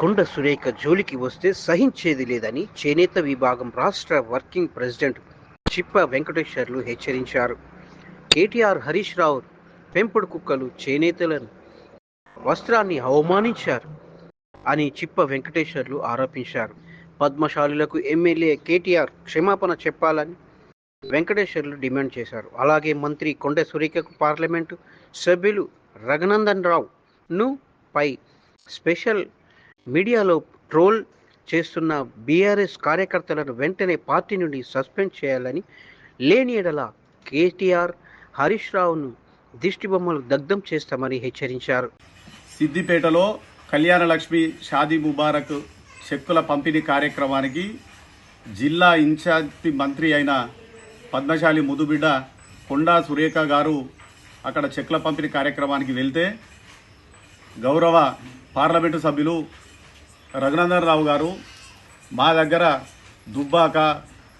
కొండ సురేఖ జోలికి వస్తే సహించేది లేదని చేనేత విభాగం రాష్ట్ర వర్కింగ్ ప్రెసిడెంట్ చిప్ప వెంకటేశ్వర్లు హెచ్చరించారు. కేటీఆర్ హరీష్ రావు పెంపుడు కుక్కలు చేనేతలను వస్త్రాన్ని అవమానించారు అని చిప్ప వెంకటేశ్వర్లు ఆరోపించారు. పద్మశాలులకు ఎమ్మెల్యే కేటీఆర్ క్షమాపణ చెప్పాలని వెంకటేశ్వర్లు డిమాండ్ చేశారు. అలాగే మంత్రి కొండ సురేఖకు పార్లమెంటు సభ్యులు రఘునందన్ రావును పై స్పెషల్ మీడియాలో ట్రోల్ చేస్తున్న బీఆర్ఎస్ కార్యకర్తలను వెంటనే పార్టీ నుండి సస్పెండ్ చేయాలని లేని ఎడల కేటీఆర్ హరీష్ రావును దిష్టిబొమ్మలు దగ్ధం చేస్తామని హెచ్చరించారు. సిద్దిపేటలో కళ్యాణలక్ష్మి షాదీ ముబారక్ చెక్కుల పంపిణీ కార్యక్రమానికి జిల్లా ఇన్ఛార్జి మంత్రి అయిన పద్మశాలి ముదుబిడ్డ కొండా సురేఖ గారు అక్కడ చెక్కుల పంపిణీ కార్యక్రమానికి వెళ్తే గౌరవ పార్లమెంటు సభ్యులు రఘునందనరావు గారు మా దగ్గర దుబ్బాక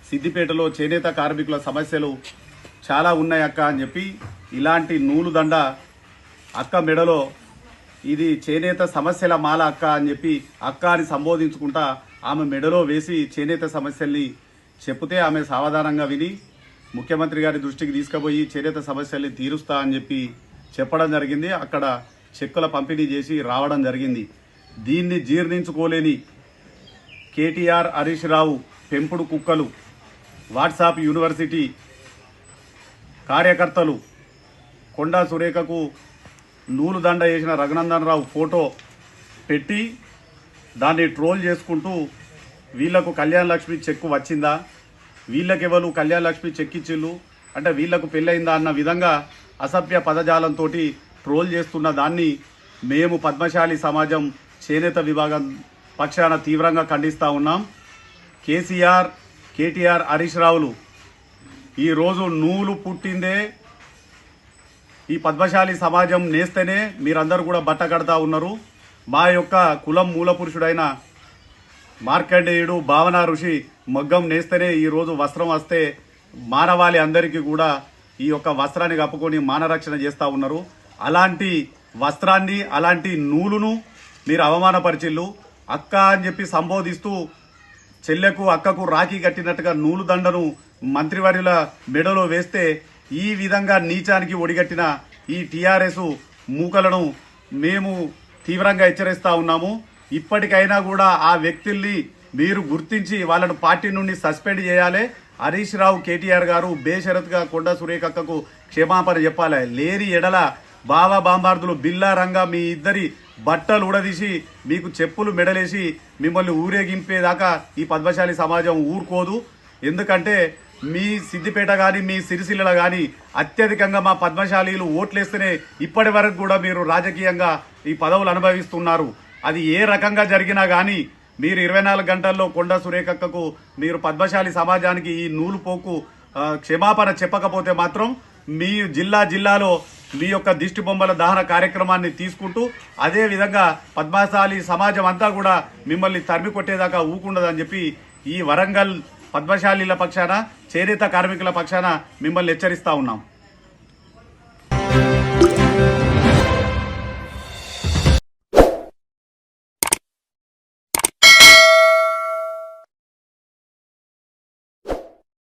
సిద్దిపేటలో చేనేత కార్మికుల సమస్యలు చాలా ఉన్నాయి అక్క అని చెప్పి ఇలాంటి నూలు దండ అక్క మెడలో ఇది చేనేత సమస్యల మాల అక్క అని చెప్పి అక్క అని సంబోధించుకుంటా ఆమె మెడలో వేసి చేనేత సమస్యల్ని చెప్తే ఆమె సావధానంగా విని ముఖ్యమంత్రి గారి దృష్టికి తీసుకుపోయి చేనేత సమస్యల్ని తీరుస్తా అని చెప్పి చెప్పడం జరిగింది. అక్కడ చెక్కుల పంపిణీ చేసి రావడం జరిగింది. దీన్ని జీర్ణించుకోలేని కేటీఆర్ హరీష్ రావు పెంపుడు కుక్కలు వాట్సాప్ యూనివర్సిటీ కార్యకర్తలు కొండా సురేఖకు నూలు దండ వేసిన రఘునందన్ రావు ఫోటో పెట్టి దాన్ని ట్రోల్ చేసుకుంటూ వీళ్ళకు కళ్యాణ లక్ష్మి చెక్కు వచ్చిందా? వీళ్ళకెవరు కళ్యాణ లక్ష్మి చెక్ ఇచ్చిళ్ళు అంటే వీళ్ళకు పెళ్ళయిందా అన్న విధంగా అసభ్య పదజాలంతో ట్రోల్ చేస్తున్న దాన్ని మేము పద్మశాలి సమాజం చేనేత విభాగం పక్షాన తీవ్రంగా ఖండిస్తూ ఉన్నాం. కేసీఆర్ కేటీఆర్ హరీష్ రావులు ఈరోజు నూలు పుట్టిందే. ఈ పద్మశాలి సమాజం నేస్తేనే మీరందరూ కూడా బట్ట కడతా ఉన్నారు. మా యొక్క కులం మూల పురుషుడైన మార్కండేయుడు భావన ఋషి మగ్గం నేస్తేనే ఈరోజు వస్త్రం వస్తే మానవాళి అందరికీ కూడా ఈ యొక్క వస్త్రాన్ని కప్పుకొని మానరక్షణ చేస్తూ ఉన్నారు. అలాంటి వస్త్రాన్ని అలాంటి నూలును మీరు అవమానపరిచిల్లు అక్క అని చెప్పి సంబోధిస్తూ చెల్లెకు అక్కకు రాఖీ కట్టినట్టుగా నూలు దండను మంత్రివర్యుల మెడలో వేస్తే ఈ విధంగా నీచానికి ఒడిగట్టిన ఈ టీఆర్ఎస్ మూకలను మేము తీవ్రంగా హెచ్చరిస్తూ ఉన్నాము. ఇప్పటికైనా కూడా ఆ వ్యక్తుల్ని మీరు గుర్తించి వాళ్ళను పార్టీ నుండి సస్పెండ్ చేయాలి. హరీష్ రావు కేటీఆర్ గారు బేషరత్గా కొండ సురేఖక్కకు క్షమాపణ చెప్పాలి. లేని ఎడల బాల బాంబార్దులు బిల్లారంగా మీ ఇద్దరి బట్టలు ఉడదీసి మీకు చెప్పులు మెడలేసి మిమ్మల్ని ఊరేగింపేదాకా ఈ పద్మశాలి సమాజం ఊరుకోదు. ఎందుకంటే మీ సిద్దిపేట కానీ మీ సిరిసిల్ల కానీ అత్యధికంగా మా పద్మశాలీలు ఓట్లేస్తేనే ఇప్పటి వరకు కూడా మీరు రాజకీయంగా ఈ పదవులు అనుభవిస్తున్నారు. అది ఏ రకంగా జరిగినా కానీ మీరు ఇరవై నాలుగు గంటల్లో కొండ సురేఖక్కకు మీరు పద్మశాలి సమాజానికి ఈ నూలు పోకు క్షమాపణ చెప్పకపోతే మాత్రం మీ జిల్లా జిల్లాలో మీ యొక్క దిష్టి బొమ్మల దహన కార్యక్రమాన్ని తీసుకుంటూ అదే విధంగా పద్మశాలి సమాజం అంతా కూడా మిమ్మల్ని తరిమి కొట్టేదాకా ఊకుండదని చెప్పి ఈ వరంగల్ పద్మశాలీల పక్షాన చేనేత కార్మికుల పక్షాన మిమ్మల్ని హెచ్చరిస్తూ ఉన్నాం.